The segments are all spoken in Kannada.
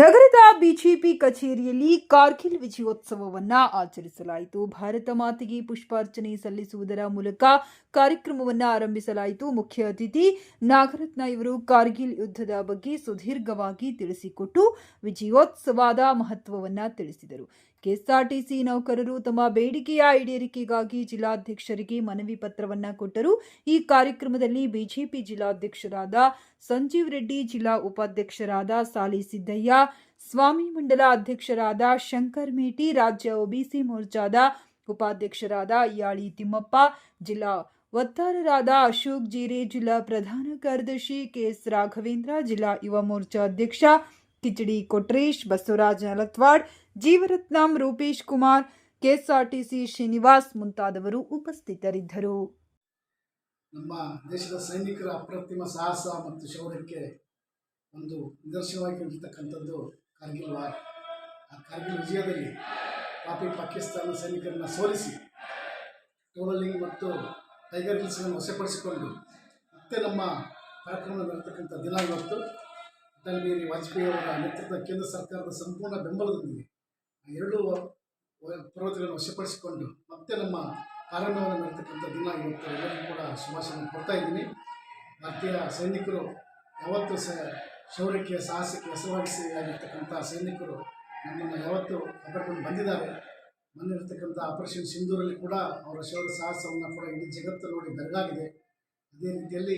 ನಗರದ ಬಿಜೆಪಿ ಕಚೇರಿಯಲ್ಲಿ ಕಾರ್ಗಿಲ್ ವಿಜಯೋತ್ಸವವನ್ನ ಆಚರಿಸಲಾಯಿತು. ಭಾರತ ಮಾತೆಗೆ ಪುಷ್ಪಾರ್ಚನೆ ಸಲ್ಲಿಸುವುದರ ಮೂಲಕ ಕಾರ್ಯಕ್ರಮವನ್ನ ಆರಂಭಿಸಲಾಯಿತು. ಮುಖ್ಯ ಅತಿಥಿ ನಾಗರತ್ನ ಇವರು ಕಾರ್ಗಿಲ್ ಯುದ್ಧದ ಬಗ್ಗೆ ಸುದೀರ್ಘವಾಗಿ ತಿಳಿಸಿಕೊಟ್ಟು ವಿಜಯೋತ್ಸವದ ಮಹತ್ವವನ್ನ ತಿಳಿಸಿದರು. ಕೆಎಸ್ಆರ್ಟಿಸಿ ನೌಕರರು ತಮ್ಮ ಬೇಡಿಕೆಯ ಈಡೇರಿಕೆಗಾಗಿ ಜಿಲ್ಲಾಧ್ಯಕ್ಷರಿಗೆ ಮನವಿ ಪತ್ರವನ್ನ ಕೊಟ್ಟರು. ಈ ಕಾರ್ಯಕ್ರಮದಲ್ಲಿ ಬಿಜೆಪಿ ಜಿಲ್ಲಾಧ್ಯಕ್ಷರಾದ ಸಂಜೀವ್ ರೆಡ್ಡಿ, ಜಿಲ್ಲಾ ಉಪಾಧ್ಯಕ್ಷರಾದ ಸಾಲಿ ಸಿದ್ದಯ್ಯ ಸ್ವಾಮಿ ಮಂಡಲ ಅಧ್ಯಕ್ಷರಾದ ಶಂಕರ್ ಮೇಟಿ ರಾಜ್ಯ ಒಬಿಸಿ ಮೋರ್ಚಾದ ಉಪಾಧ್ಯಕ್ಷರಾದ ಯಾಳಿ ತಿಮ್ಮಪ್ಪ ಜಿಲ್ಲಾ ವಕ್ತಾರರಾದ ಅಶೋಕ್ ಜೀರೆ ಜಿಲ್ಲಾ ಪ್ರಧಾನ ಕಾರ್ಯದರ್ಶಿ ಕೆಎಸ್ ರಾಘವೇಂದ್ರ ಜಿಲ್ಲಾ ಯುವ ಮೋರ್ಚಾ ಅಧ್ಯಕ್ಷ ಕಿಚಡಿ ಕೊಟ್ರೇಶ್ ಬಸವರಾಜ್ ನಲತ್ವಾಡ್ ಜೀವರತ್ನಂ ರೂಪೇಶ್ ಕುಮಾರ್ ಕೆಎಸ್ಆರ್ಟಿಸಿ ಶ್ರೀನಿವಾಸ್ ಮುಂತಾದವರು ಉಪಸ್ಥಿತರಿದ್ದರು ನಮ್ಮ ದೇಶದ ಸೈನಿಕರ ಅಪ್ರತಿಮ ಸಾಹಸ ಮತ್ತು ಶೌರ್ಯಕ್ಕೆ ಒಂದು ನಿದರ್ಶನವಾಗಿ ನಿಲ್ತಕ್ಕಂಥದ್ದು ಕಾರ್ಗಿಲ್ ವಾರ್. ಆ ಕಾರ್ಗಿಲ್ ವಿಜಯದಲ್ಲಿ ಪಾಪಿ ಪಾಕಿಸ್ತಾನ ಸೈನಿಕರನ್ನ ಸೋಲಿಸಿ ಟೋರಲಿಂಗ್ ಮತ್ತು ಟೈಗರ್ ಹಿಲ್ಸ್ಗಳನ್ನು ವಶಪಡಿಸಿಕೊಂಡು ಮತ್ತೆ ನಮ್ಮ ಕಾರ್ಯಕ್ರಮ ನಡೆತಕ್ಕಂಥ ದಿನ ಇವತ್ತು. ಅಟಲ್ ಬಿಹಾರಿ ವಾಜಪೇಯಿ ಅವರ ನೇತೃತ್ವದ ಕೇಂದ್ರ ಸರ್ಕಾರದ ಸಂಪೂರ್ಣ ಬೆಂಬಲದೊಂದಿಗೆ ಎರಡೂ ಪರ್ವತಗಳನ್ನು ವಶಪಡಿಸಿಕೊಂಡು ಮತ್ತೆ ನಮ್ಮ ಕಾರ್ಯಕ್ರಮವನ್ನು ನಡೆತಕ್ಕಂಥ ದಿನ ಇವತ್ತು ಎಲ್ಲರಿಗೂ ಕೂಡ ಶುಭಾಶಯ ಕೊಡ್ತಾ ಇದ್ದೀನಿ. ಭಾರತೀಯ ಸೈನಿಕರು ಯಾವತ್ತೂ ಸ ಶೌರ್ಯಕ್ಕೆ, ಸಾಹಸಕ್ಕೆ ಹೆಸರುವಾಸಿ ಸೇವೆಯಾಗಿರ್ತಕ್ಕಂಥ ಸೈನಿಕರು ನಮ್ಮನ್ನು ಯಾವತ್ತು ಅಪರ್ಕೊಂಡು ಬಂದಿದ್ದಾರೆ. ಬಂದಿರತಕ್ಕಂಥ ಆಪರೇಷನ್ ಸಿಂಧೂರಲ್ಲಿ ಕೂಡ ಅವರ ಶೌರ್ಯ, ಸಾಹಸವನ್ನು ಕೂಡ ಇಡೀ ಜಗತ್ತು ನೋಡಿ ಬೆರಗಾಗಿದೆ. ಅದೇ ರೀತಿಯಲ್ಲಿ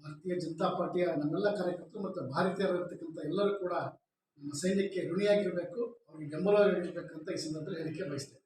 ಭಾರತೀಯ ಜನತಾ ಪಾರ್ಟಿಯ ನಮ್ಮೆಲ್ಲ ಕಾರ್ಯಕರ್ತರು ಮತ್ತು ಭಾರತೀಯರಿರ್ತಕ್ಕಂಥ ಎಲ್ಲರೂ ಕೂಡ ನಮ್ಮ ಸೈನ್ಯಕ್ಕೆ ಋಣಿಯಾಗಿರಬೇಕು, ಅವರಿಗೆ ಬೆಂಬಲವಾಗಿರಬೇಕಂತ ಈ ಸಂದರ್ಭದಲ್ಲಿ ಹೇಳಿಕೆ ಬಯಸ್ತೇನೆ.